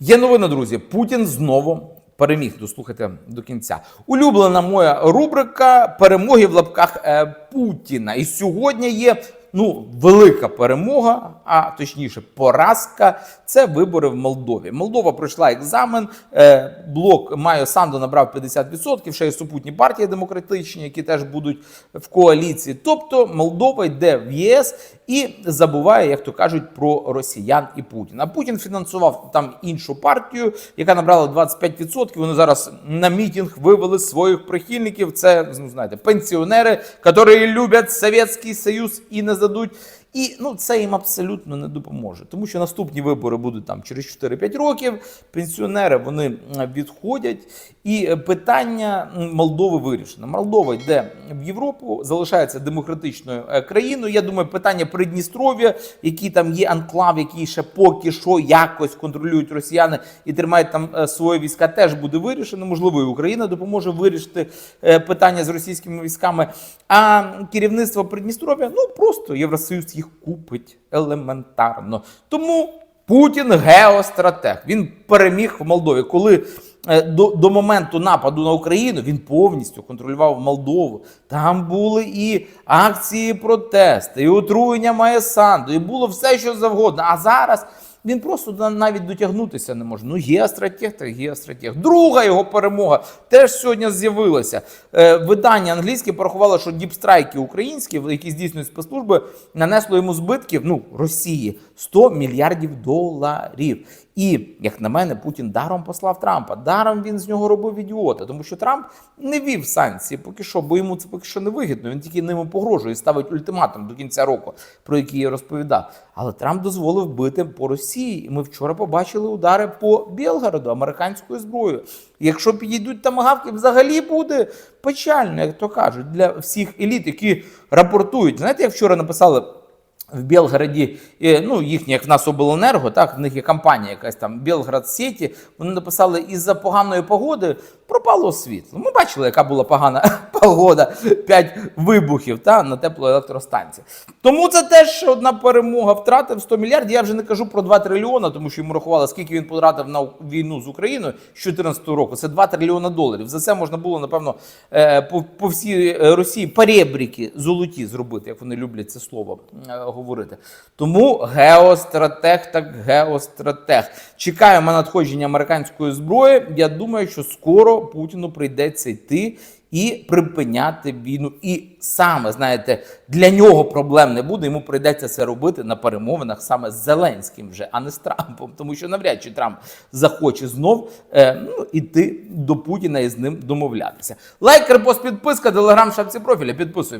Є новина, друзі. Путін знову переміг. Дослухайте до кінця. Улюблена моя рубрика перемоги в лапках е, Путіна. І сьогодні є ну велика перемога, а точніше, поразка. Це вибори в Молдові. Молдова пройшла екзамен. Е, блок Майо Санду набрав 50%, Ще є супутні партії демократичні, які теж будуть в коаліції. Тобто Молдова йде в ЄС і забуває, як то кажуть, про росіян і Путіна. Путін фінансував там іншу партію, яка набрала 25%. Вони зараз на мітинг вивели своїх прихильників. Це ну, знаєте, пенсіонери, які люблять Совєтський Союз і не здадуть. І ну це їм абсолютно не допоможе, тому що наступні вибори будуть там через 4-5 років. Пенсіонери вони відходять, і е, питання Молдови вирішено. Молдова йде в Європу, залишається демократичною е, країною. Я думаю, питання Придністров'я, які там є анклав, який ще поки що якось контролюють росіяни і тримають там е, свої війська, теж буде вирішено. Можливо, і Україна допоможе вирішити питання з російськими військами. А керівництво Придністров'я ну просто Євросоюз їх купить елементарно. Тому Путін геостратег. Він переміг в Молдові. Коли е, до, до моменту нападу на Україну він повністю контролював Молдову. Там були і акції протесту, і отруєння Маєсанду, і було все, що завгодно. А зараз. Він просто навіть дотягнутися не може. Ну, геостратег та геостратег. Друга його перемога теж сьогодні з'явилася. Е, видання англійське порахувало, що діпстрайки українські, які здійснюють спецслужби, нанесло йому збитків ну, Росії 100 мільярдів доларів. І, як на мене, Путін даром послав Трампа. Даром він з нього робив ідіота, тому що Трамп не вів санкції поки що, бо йому це поки що не вигідно. Він тільки ними погрожує і ставить ультиматум до кінця року, про який я розповідав. Але Трамп дозволив бити по Росії. І ми вчора побачили удари по Білгороду американською зброєю. Якщо підійдуть тамагавки, взагалі буде печально, як то кажуть, для всіх еліт, які рапортують. Знаєте, як вчора написали. В Білгороді, е, ну їхня, як в нас обленерго, так в них є компанія, якась там Білград Сіті. Вони написали із-за поганої погоди пропало світло. Ми бачили, яка була погана погода, п'ять вибухів та на теплоелектростанції. Тому це теж одна перемога. Втратив 100 мільярдів. Я вже не кажу про 2 трильйона, тому що йому рахували, скільки він потратив на війну з Україною з 2014 року. Це 2 трильйона доларів. За це можна було напевно е, по, по всій Росії перебріки золоті зробити, як вони люблять це слово е, говорити. Тому геостратег так геостратег. Чекаємо надходження американської зброї. Я думаю, що Путіну прийдеться йти. І припиняти війну, і саме знаєте, для нього проблем не буде. Йому прийдеться це робити на перемовинах саме з Зеленським, вже а не з Трампом, тому що навряд чи Трамп захоче знов е, ну, іти до Путіна і з ним домовлятися. Лайк, репост, підписка, телеграм, шапці профіля. Підписуємо.